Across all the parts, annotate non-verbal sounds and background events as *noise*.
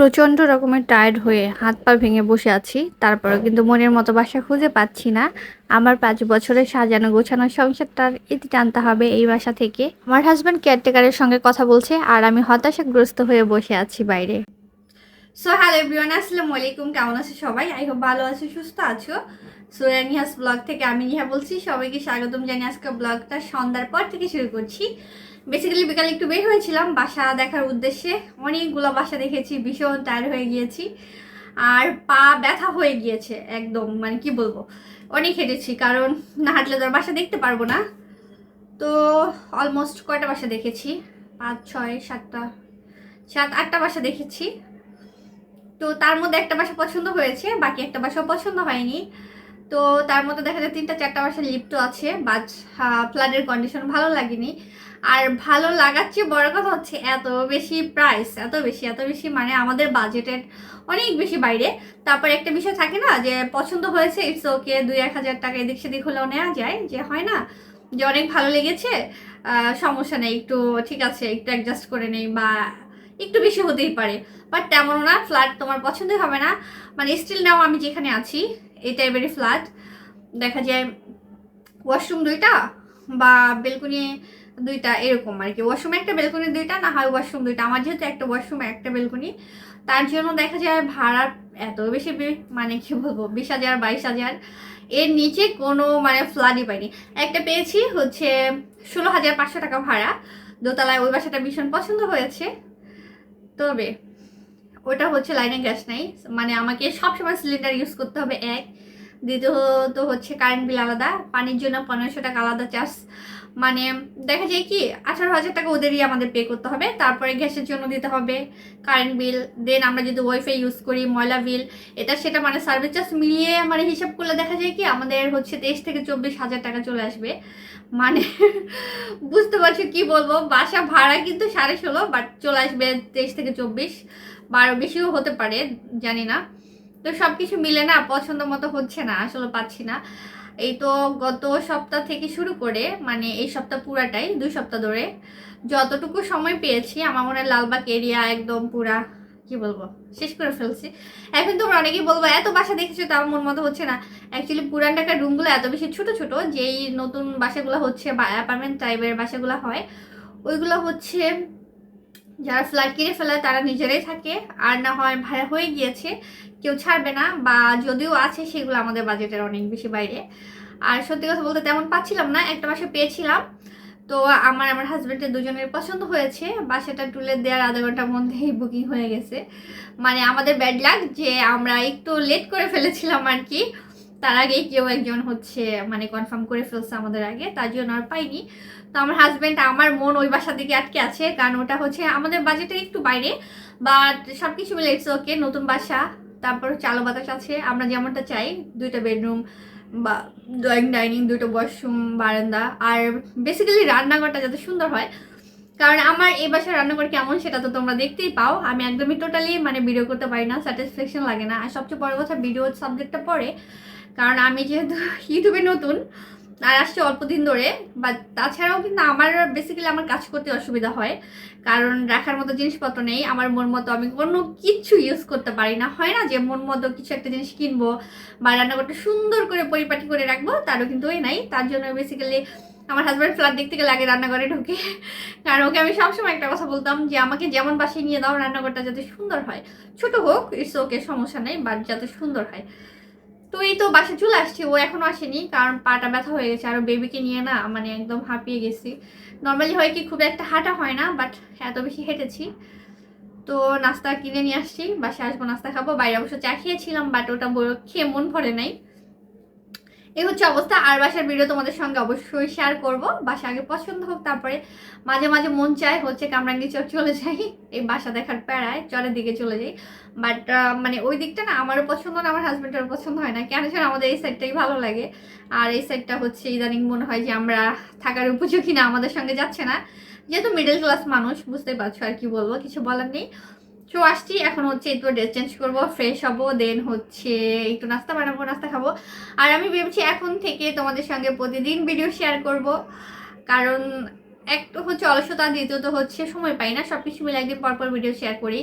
প্রচণ্ড রকমের টায়ার্ড হয়ে হাত পা ভেঙে বসে আছি। তারপরে কিন্তু মনের মতো বাসা খুঁজে পাচ্ছি না। আমার পাঁচ বছরের সাজানো গোছানো সংসারটার ইতি টানতে হবে এই বাসা থেকে। আমার হাজব্যান্ড কেয়ারটেকারের সঙ্গে কথা বলছে আর আমি হতাশাগ্রস্ত হয়ে বসে আছি বাইরে। সো হ্যালো এভরিওয়ান আসসালামু আলাইকুম। কেমন আছো সবাই? আই হোপ ভালো আছো, সুস্থ আছো। সো নিহাস ব্লগ থেকে আমি নিহা বলছি, সবাইকে স্বাগতম জানিয়ে আজকে ব্লগটা সন্ধ্যার পর থেকে শুরু করছি। বেসিক্যালি বিকালে একটু বের হয়েছিলাম, বাসা দেখার উদ্দেশ্যে। অনেকগুলো বাসা দেখেছি, ভীষণ টায়ার্ড হয়ে গিয়েছি। আর পা ব্যথা হয়ে গিয়েছে, একদম মানে কি বলব। অনেক হেঁটেছি, কারণ না হাঁটলে তো বাসা দেখতে পারব না। তো অলমোস্ট কয়টা বাসা দেখেছি? পাঁচ, ছয়, সাতটা, সাত, আটটা বাসা দেখেছি। তো তার মধ্যে একটা বাসা পছন্দ হয়েছে, বাকি একটা বাসাও পছন্দ হয়নি। তো তার মধ্যে দেখা যায় তিনটা চারটা বাসা লিফটও আছে বাট ফ্লাডের কন্ডিশন ভালো লাগেনি। আর ভালো লাগার চেয়ে বড় কথা হচ্ছে এত বেশি প্রাইস এত বেশি এত বেশি মানে আমাদের বাজেটের অনেক বেশি বাইরে। তারপর একটা বিষয় থাকে না যে পছন্দ হয়েছে ইটস ওকে দুই এক হাজার টাকা এদিক সেদিক হলেও নেওয়া যায়, যে হয় না, যে অনেক ভালো লেগেছে সমস্যা নেই, একটু ঠিক আছে, একটু অ্যাডজাস্ট করে নেই বা একটু বেশি হতেই পারে। বাট তেমন না ফ্ল্যাট তোমার পছন্দই হবে না। মানে স্টিল নাও আমি যেখানে আছি এই টাইপেরই ফ্ল্যাট দেখা যায় ওয়াশরুম দুইটা বা বেলকুনি দুইটা এরকম আর কি। ওয়াশরুমে একটা বেলকুনি দুইটা, না হয় ওয়াশরুম দুইটা। আমার যেহেতু একটা ওয়াশরুম একটা বেলকুনি তার জন্য দেখা যায় ভাড়া এত বেশি মানে কি বলব, বিশ হাজার, বাইশ হাজার। এর নিচে কোনো মানে ফ্ল্যাটই পাইনি। একটা পেয়েছি হচ্ছে ষোলো হাজার পাঁচশো টাকা ভাড়া। দোতলায় ওই বাসাটা ভীষণ পছন্দ হয়েছে। তবে ওটা হচ্ছে লাইনে গ্যাস নাই। মানে আমাকে সবসময় সিলিন্ডার ইউজ করতে হবে এক। দ্বিতীয়ত হচ্ছে কারেন্ট বিল আলাদা। পানির জন্য পনেরোশো টাকা আলাদা চার্জ মানে দেখা যায় কি, আঠারো হাজার টাকা ওদেরই আমাদের পে করতে হবে। তারপরে গ্যাসের জন্য দিতে হবে কারেন্ট বিল দেন আমরা যদি ওয়াইফাই ইউজ করি, ময়লা বিল এটা সেটা মানে সার্ভিস চার্জ মিলিয়ে মানে হিসাব করলে দেখা যায় কি, আমাদের হচ্ছে তেইশ থেকে চব্বিশ হাজার টাকা চলে আসবে। মানে *laughs* বুঝতে পারছ কি বলব? বাসা ভাড়া কিন্তু সাড়ে ষোলো বাট চলে আসবে তেইশ থেকে চব্বিশ। বারো বেশিও হতে পারে, জানি না। তো সব কিছু মিলে না, পছন্দ মতো হচ্ছে না, আসলে পাচ্ছি না। এই তো গত সপ্তাহ থেকে শুরু করে মানে এই সপ্তাহ পুরাটাই, দুই সপ্তাহ ধরে, যতটুকু সময় পেয়েছি, আমার মনে হয় লালবাগ এরিয়া একদম পুরা, কি বলব, শেষ করে ফেলছি। এখন তোমরা অনেকেই বলব, এত বাসা দেখেছ তো আমার মন মতো হচ্ছে না। অ্যাকচুয়ালি পুরান ঢাকার রুমগুলো এত বেশি ছোট ছোট, যেই নতুন বাসাগুলো হচ্ছে বা অ্যাপার্টমেন্ট টাইপের বাসাগুলো হয়, ওইগুলো হচ্ছে যারা ফ্ল্যাট কিনে ফেলে তারা নিজেরাই থাকে, আর না হয় ভাড়া হয়ে গিয়েছে, কেউ ছাড়বে না, বা যদিও আছে সেগুলো আমাদের বাজেটের অনেক বেশি বাইরে। আর সত্যি কথা বলতে তেমন পাচ্ছিলাম না, একটা বাসা পেয়েছিলাম। তো আমার আমার হাজব্যান্ডের দুজনের পছন্দ হয়েছে, বাসাটা তুলে দেওয়ার আধা ঘণ্টার মধ্যেই বুকিং হয়ে গেছে। মানে আমাদের ব্যাড লাগ যে আমরা একটু লেট করে ফেলেছিলাম আর কি। তার আগেই কেউ একজন হচ্ছে মানে কনফার্ম করে ফেলছে আমাদের আগে, তার জন্য আর পাইনি। তো আমার হাজব্যান্ড আমার মন ওই বাসার দিকে আটকে আছে, কারণ ওটা হচ্ছে আমাদের বাজেটের একটু বাইরে বাট সব কিছু মিলে ইটস ওকে নতুন বাসা, তারপর চালো বাতাস আছে, আমরা যেমনটা চাই, দুইটা বেডরুম বা ড্রয়িং ডাইনিং দুটো ওয়াশরুম বারান্দা, আর বেসিক্যালি রান্নাঘরটা যাতে সুন্দর হয়, কারণ আমার এই বাসার রান্নাঘর কেমন সেটা তো তোমরা দেখতেই পাও, আমি একদমই টোটালি মানে ভিডিও করতে পারি না স্যাটিসফ্যাকশন লাগে না, আর সবচেয়ে বড় কথা ভিডিও সাবজেক্টটা পড়ে কারণ আমি যেহেতু *laughs* ইউটিউবে নতুন, আর আসছে অল্প দিন ধরে বা তাছাড়াও কিন্তু আমার বেসিক্যালি আমার কাজ করতে অসুবিধা হয়। কারণ রাখার মতো জিনিসপত্র নেই, আমার মন মতো আমি কোনো কিছু ইউজ করতে পারি না। হয় না যে মন মতো কিছু একটা জিনিস কিনবো বা রান্নাঘরটা সুন্দর করে পরিপাটি করে রাখব, তারও কিন্তু ওই নাই। তার জন্য বেসিক্যালি আমার হাজব্যান্ড ফ্ল্যাট দেখতে গেলে আগে রান্নাঘরে ঢুকে। *laughs* কারণ ওকে আমি সবসময় একটা কথা বলতাম যে, আমাকে যেমন বাসায় নিয়ে দাও, রান্নাঘরটা যাতে সুন্দর হয়। ছোট হোক ইটস ওকে সমস্যা নেই বাট যাতে সুন্দর হয়। তো এই তো বাসে চলে আসছি, ও এখনও আসেনি, কারণ পাটা ব্যথা হয়ে গেছে, আর বেবিকে নিয়ে না মানে একদম হাঁপিয়ে গেছি। নর্মালি হয় কি খুব একটা হাঁটা হয় না বাট এত বেশি হেঁটেছি। তো নাস্তা কিনে নিয়ে আসছি বাসে আসব, নাস্তা খাব, বাইরে অবশ্য চা খেয়েছিলাম বাট ওটা খেয়ে মন ভরে নাই। এই হচ্ছে অবস্থা। আর বাসার ভিডিও তোমাদের সঙ্গে অবশ্যই শেয়ার করব। বাসা আগে পছন্দ হোক, তারপরে মাঝে মাঝে মন চায়, হচ্ছে কামরাঙ্গি চর চলে যাই, এই বাসা দেখার প্যারায় চরের দিকে চলে যাই। বাট মানে ওই দিকটা না আমারও পছন্দ না, আমার হাজব্যান্ডেরও পছন্দ হয় না। কেন যেন আমাদের এই সাইডটাই ভালো লাগে। আর এই সাইডটা হচ্ছে ইদানিং মনে হয় যে আমরা থাকার উপযোগী না, আমাদের সঙ্গে যাচ্ছে না। যেহেতু মিডল ক্লাস মানুষ, বুঝতেই পারছ আর কি বলব, কিছু বলার নেই। তো আসছি, এখন হচ্ছে একটু ড্রেস চেঞ্জ করব ফ্রেশ হব দেন হচ্ছে একটু নাস্তা বানাবো, নাস্তা খাব। আর আমি ভেবেছি এখন থেকে তোমাদের সঙ্গে প্রতিদিন ভিডিও শেয়ার করব, কারণ এক তো হচ্ছে অলসতা, দ্বিতীয়ত হচ্ছে সময় পাই না সব কিছু মিলে একদিন পর পর ভিডিও শেয়ার করি।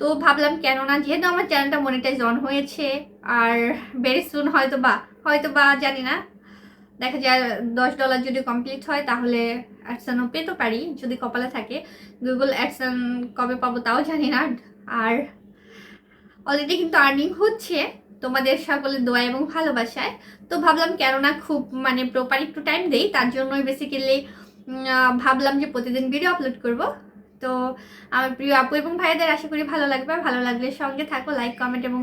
তো ভাবলাম কেন না, যেহেতু আমার চ্যানেলটা মনিটাইজ অন হয়েছে, আর ভেরি সুন হয়তো বা হয়তো বা জানি না, দেখা যায় দশ ডলার যদি কমপ্লিট হয়, তাহলে অ্যাডসানও পেতে পারি, যদি কপালে থাকে। গুগল অ্যাডসান কবে পাবো তাও জানি না। আর অলরেডি কিন্তু আর্নিং হচ্ছে তোমাদের সকলের দোয়া এবং ভালোবাসায়। তো ভাবলাম কেননা খুব মানে প্রপার একটু টাইম দেই, তার জন্যই বেসিক্যালি ভাবলাম যে প্রতিদিন ভিডিও আপলোড করব। তো আমার প্রিয় আপু এবং ভাইদের আশা করি ভালো লাগবে। আর ভালো লাগলে সঙ্গে থাকো লাইক কমেন্ট এবং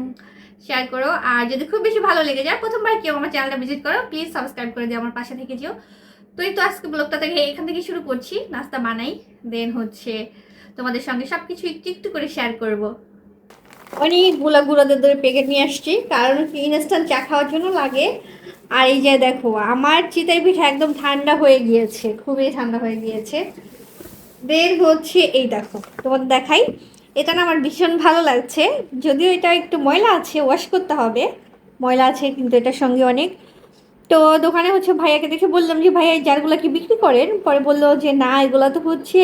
শেয়ার করো। আর যদি খুব বেশি ভালো লেগে যায়, প্রথমবার কেউ আমার চ্যানেলটা ভিজিট করো প্লিজ সাবস্ক্রাইব করে দিও, আমার পাশে থেকে যেও। তো এই তো আজকে ব্লগটা থেকে এখান থেকে শুরু করছি, নাস্তা বানাই দেন হচ্ছে তোমাদের সঙ্গে সব কিছু একটু একটু করে শেয়ার করব। অনেকগুলো গুঁড়োদের ধরে প্যাকেট নিয়ে আসছি, কারণ ইনস্ট্যান্ট চা খাওয়ার জন্য লাগে। আর এই যে দেখো, আমার চিতাই পিঠা একদম ঠান্ডা হয়ে গিয়েছে, খুবই ঠান্ডা হয়ে গিয়েছে। দেন হচ্ছে এই দেখো, তোমাদের দেখাই। এটা না আমার ভীষণ ভালো লাগছে, যদিও এটা একটু ময়লা আছে ওয়াশ করতে হবে। ময়লা আছে, কিন্তু এটার সঙ্গে অনেক তো দোকানে হচ্ছে ভাইয়াকে দেখে বললাম যে, ভাইয়া জারগুলো কি বিক্রি করেন? পরে বলল যে, না, এগুলো তো হচ্ছে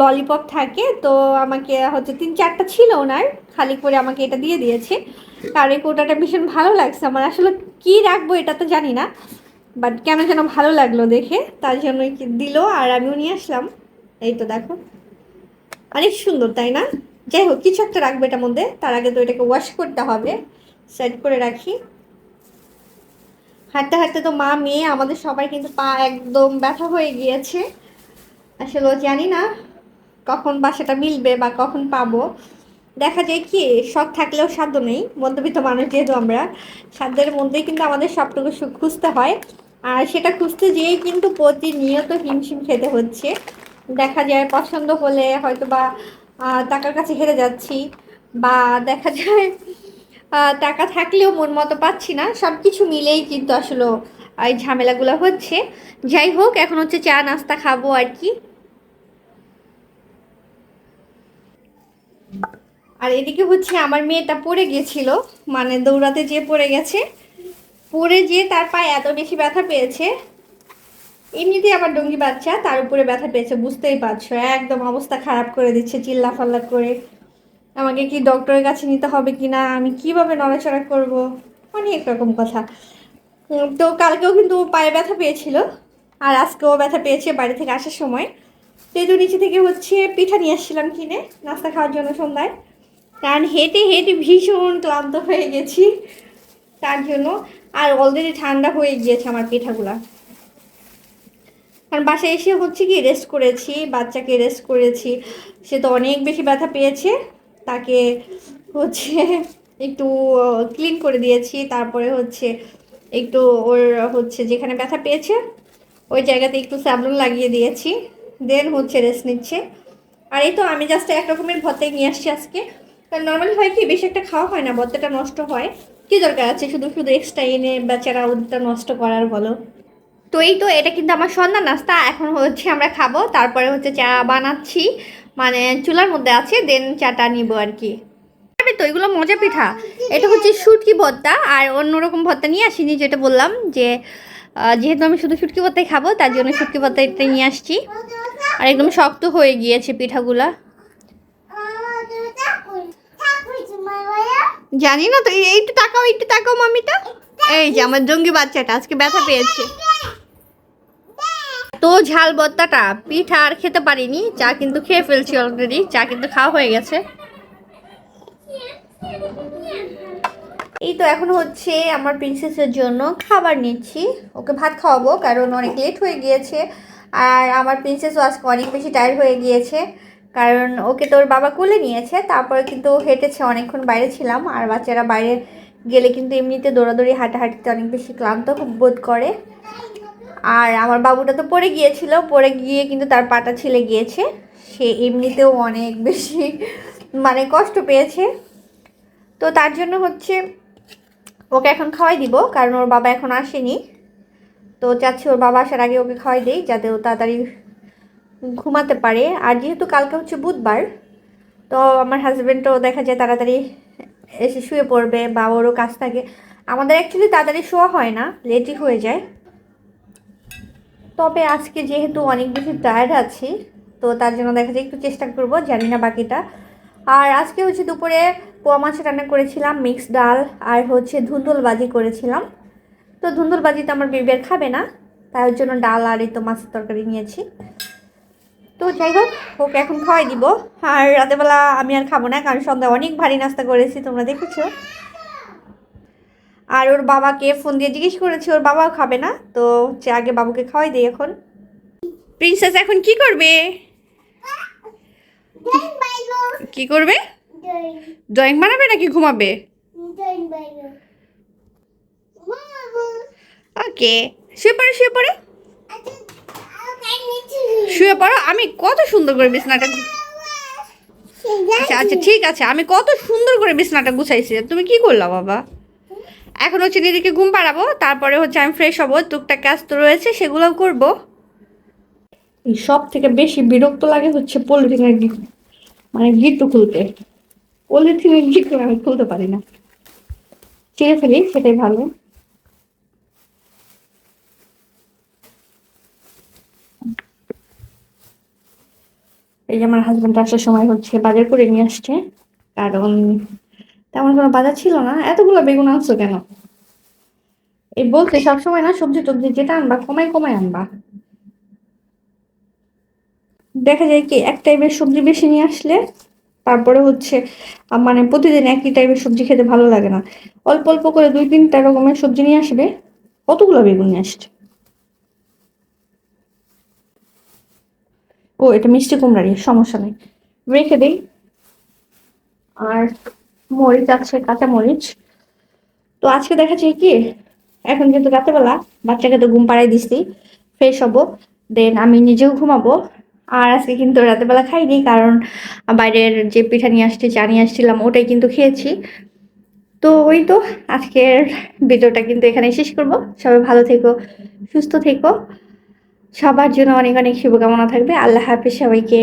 ললিপপ থাকে। তো আমাকে হচ্ছে তিন চারটা ছিল ওনার, খালি করে আমাকে এটা দিয়ে দিয়েছে। আর এই কোটাটা ভীষণ ভালো লাগছে আমার। আসলে কি রাখব এটা তো জানি না বাট কেন যেন ভালো লাগল দেখে। তার জন্য দিল আর আমিও নিয়ে আসলাম। এই তো দেখো। অনেক সুন্দর, তাই না? যাই হোক, কিছু একটা রাখব এটার মধ্যে। তার আগে তো এটাকে ওয়াশ করতে হবে। সেট করে রাখি। হাঁটতে হাঁটতে তো মা, মেয়ে, আমাদের সবাই কিন্তু পা একদম ব্যথা হয়ে গিয়েছে। আসলে জানি না কখন বাসাটা মিলবে বা কখন পাবো। দেখা যায় কি, শখ থাকলেও সাধ্য নেই। মধ্যবিত্ত মানুষ যেহেতু আমরা, সাধ্যের মধ্যেই কিন্তু আমাদের সবটুকু সুখ খুঁজতে হয়। আর সেটা খুঁজতে যেয়েই কিন্তু প্রতিনিয়ত হিমশিম খেতে হচ্ছে। দেখা যায় পছন্দ হলে হয়তো বা টাকার কাছে হেরে যাচ্ছি। বা দেখা যায় টাকা থাকলেও মন মতো পাচ্ছি না। সব কিছু মিলেই কিন্তু আসলে এই ঝামেলাগুলো হচ্ছে। যাই হোক, এখন হচ্ছে চা, নাস্তা খাব আর কি। আর এদিকে হচ্ছে আমার মেয়েটা পড়ে গেছিল। মানে দৌড়াতে যেয়ে পড়ে গেছে। পড়ে যেয়ে তার পায়ে এত বেশি ব্যথা পেয়েছে। এমনিতেই আমার ডঙ্গি বাচ্চা, তার উপরে ব্যথা পেয়েছে, বুঝতেই পারছ। একদম অবস্থা খারাপ করে দিচ্ছে চিল্লা ফাল্লা করে। আমাকে কি ডক্টরের কাছে নিতে হবে কি না আমি কীভাবে নড়াচড়া করব? অনেক রকম কথা। তো কালকেও কিন্তু পায়ে ব্যথা পেয়েছিল। আর আজকেও ব্যথা পেয়েছে বাড়ি থেকে আসার সময়। তো তো নিচে থেকে হচ্ছে পিঠা নিয়ে আসছিলাম কিনে, নাস্তা খাওয়ার জন্য সন্ধ্যায়। কারণ হেঁটে হেঁটে ভীষণ ক্লান্ত হয়ে গেছি। তার জন্য আর অলরেডি ঠান্ডা হয়ে গিয়েছে আমার পিঠাগুলা। কারণ বাসায় এসে হচ্ছে কি রেস্ট করেছি, বাচ্চাকে রেস্ট করেছি। সে তো অনেক বেশি ব্যথা পেয়েছে। তাকে হচ্ছে একটু ক্লিন করে দিয়েছি। তারপরে হচ্ছে একটু ওর হচ্ছে যেখানে ব্যথা পেয়েছে, ওই জায়গাতে একটু স্যাবলন লাগিয়ে দিয়েছি। দেন হচ্ছে রেস্ট নিচ্ছে। আর এই তো আমি জাস্ট এক রকমের ভর্তাই নিয়ে আসছি আজকে। কারণ নর্মালি হয় কি, বেশি একটা খাওয়া হয় না ভর্তাটা নষ্ট হয়। কি দরকার আছে? শুধু শুধু এক্সট্রা এনে বেচারা ওদেরটা নষ্ট করার বলো। তো এই তো, এটা কিন্তু আমার সন্ধ্যা নাস্তা। এখন হচ্ছে আমরা খাব, তারপরে হচ্ছে চা বানাচ্ছি। মানে চুলার মধ্যে আছে দেন চাটা নিব আর কি তো, এগুলো মজা পিঠা। এটা হচ্ছে শুটকি ভর্তা, আর অন্যরকম ভর্তা নিয়ে আসিনি, যেটা বললাম যে যেহেতু আমি শুধু শুটকি ভর্তাই খাব, তার জন্য শুটকি ভর্তা এটা নিয়ে আসছি। আর একদম শক্ত হয়ে গিয়েছে পিঠাগুলা। জানি না তো একটু তাকাও একটু তাকাও মামিটা। এই যে আমার জঙ্গি বাচ্চাটা, আজকে ব্যথা পেয়েছে। তো ঝাল ভর্তাটা, পিঠা আর খেতে পারিনি, চা কিন্তু খেয়ে ফেলছি অলরেডি চা কিন্তু খাওয়া হয়ে গেছে। এই তো এখন হচ্ছে আমার প্রিন্সেসের জন্য খাবার নিচ্ছি, ওকে ভাত খাওয়াবো কারণ অনেক লেট হয়ে গিয়েছে, আর আমার প্রিন্সেসও আজকে অনেক বেশি টায়ার্ড হয়ে গিয়েছে, কারণ ওকে তোর বাবা কোলে নিয়েছে, তারপরে কিন্তু হেঁটেছে, অনেকক্ষণ বাইরে ছিলাম, আর বাচ্চারা বাইরে গেলে কিন্তু এমনিতে দৌড়াদৌড়ি, হাঁটাহাঁটিতে অনেক বেশি ক্লান্ত খুব বোধ করে। আর আমার বাবুটা তো পড়ে গিয়েছিল, পড়ে গিয়ে কিন্তু তার পাটা ছিলে গিয়েছে। সে এমনিতেও অনেক বেশি মানে কষ্ট পেয়েছে। তো তার জন্য হচ্ছে ওকে এখন খাওয়াই দিব, কারণ ওর বাবা এখন আসেনি। তো চাচ্ছি ওর বাবা আসার আগে ওকে খাওয়াই দিই, যাতে ও তাড়াতাড়ি ঘুমাতে পারে। আর যেহেতু কালকে হচ্ছে বুধবার, তো আমার হাজব্যান্ডও দেখা যায় তাড়াতাড়ি এসে শুয়ে পড়বে বা ওরও কাজ থাকে। আমাদের অ্যাকচুয়ালি তাড়াতাড়ি শোয়া হয় না লেটই হয়ে যায়। তবে আজকে যেহেতু অনেক বেশি টায়ার্ড আছি, তো তার জন্য দেখা যায় একটু চেষ্টা করব, জানি না বাকিটা। আর আজকে হচ্ছে দুপুরে পোয়া মাছ রান্না করেছিলাম মিক্স ডাল আর হচ্ছে ধুন্দুল ভাজি করেছিলাম। তো ধুন্দুল ভাজি তো আমার বেবি আর খাবে না, তাই ওর জন্য ডাল আর এই তো মাছের তরকারি নিয়েছি। তো যাই হোক, ওকে এখন খাওয়াই দিব। আর রাতেবেলা আমি আর খাব না, কারণ সন্ধ্যা অনেক ভারী নাস্তা করেছি, তোমরা দেখেছ। আর ওর বাবাকে ফোন দিয়ে জিজ্ঞেস করেছি ওর বাবাও খাবে না তো হচ্ছে আগে বাবুকে খাওয়াই দিই এখন। প্রিন্সেস এখন কি করবে? কি করবে? ড্রয়িং বানাবে নাকি ঘুমাবে? ওকে শুয়ে পড়ো শুয়ে পড়ো। শুয়ে পড়ো আমি কত সুন্দর করে বিছানাটা আচ্ছা আচ্ছা ঠিক আছে আমি কত সুন্দর করে বিছানাটা গুছাইছি। তুমি কি করলা বাবা? এখন হচ্ছে দিদিকে ঘুম পাড়াবো, তারপরে হচ্ছে আমি ফ্রেশ হব, টুকটাক কাজ তো রয়েছে, সেগুলোও করব। সব থেকে বেশি বিরক্ত লাগে হচ্ছে পলিথিনের গিট মানে গিট্টু খুলতে। পলিথিনের গিট্টু আমি খুলতে পারি না। ছিঁড়ে ফেলি, সেটাই ভালো। এই যে আমার হাজব্যান্ড আসার সময় হচ্ছে বাজার করে নিয়ে আসছে, কারণ তেমন কোনো বাজার ছিল না। এতগুলো বেগুন আনছো কেন? এই বলতে সবসময় না, সবজি টবজি যেটা আনবা কমাই কমাই আনবা। দেখা যায় কি, এক টাইপের সবজি বেশি নিয়ে আসলে তারপরে হচ্ছে মানে প্রতিদিন একই টাইপের সবজি খেতে ভালো লাগে না। অল্প অল্প করে দুই তিনটা রকমের সবজি নিয়ে আসবে, কতগুলো বেগুন নিয়ে আসছে? ও, এটা মিষ্টি কুমড়ারই সমস্যা নেই। রেখে দিই। আর মরিচ আছে, কাঁচা মরিচ। তো আজকে দেখা যায় কি, এখন কিন্তু রাতেবেলা বাচ্চাকে তো ঘুম পাড়াই দিছি ফ্রেশ হব দেন আমি নিজেও ঘুমাবো। আর আজকে কিন্তু রাতেবেলা খাইনি, কারণ বাইরের যে পিঠা নিয়ে আসছি, চা নিয়ে আসছিলাম, ওটাই কিন্তু খেয়েছি। তো ওই তো আজকের ভিডিওটা কিন্তু এখানে শেষ করব। সবাই ভালো থেকো, সুস্থ থেকো। সবার জন্য অনেক অনেক শুভকামনা থাকবে। আল্লাহ হাফিজ সবাইকে।